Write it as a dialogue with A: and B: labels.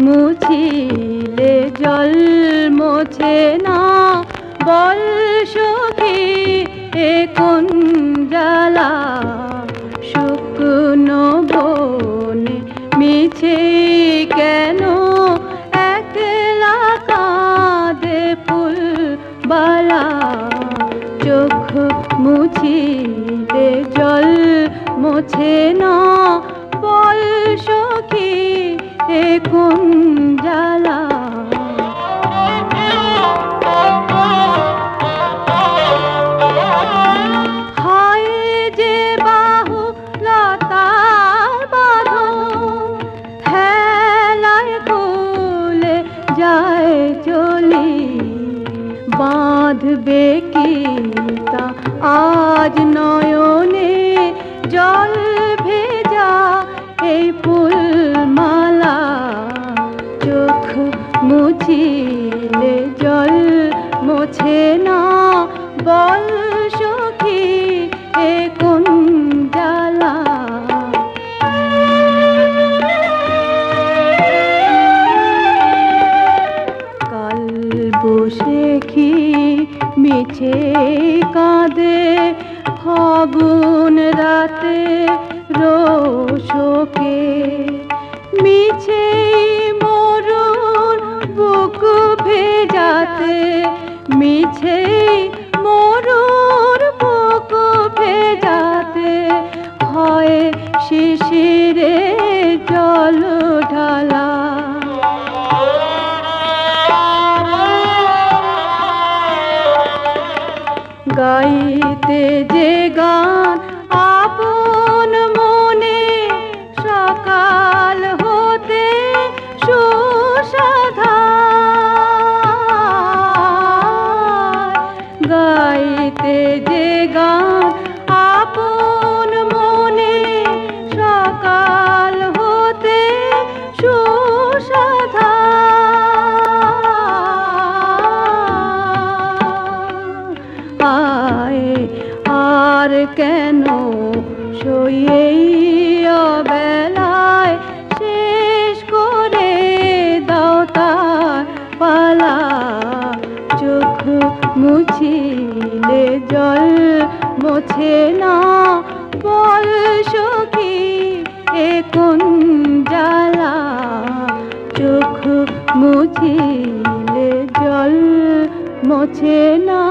A: মুছিলে জল মোছে না। বল সখী, এ কোন জ্বালা? শুকনো বনে মিছে কেন? একলা কাঁদে ফুল বালা চোখ মুছিলে জল মোছে না। চলি, বাঁধবে কি তা? আজ নয়নে জল ভেজা এই ফুল মালা চোখ মুছিলে জল মোছে না বল। মিছে কাঁদে ফাগুন রাতে রোশোকে মিছে মরুন বুক ভেজাতে মিছে গাইতে যে গান আপন মনে সকাল হতে সুসাধা গাইতে যে গান আর কেন সইয়েই বেলায় শেষ করে দাও তার পালা? চোখ মুছিলে জল মোছে না, বল সখী, এ কোন জ্বালা? চোখ মুছিলে জল মোছে না।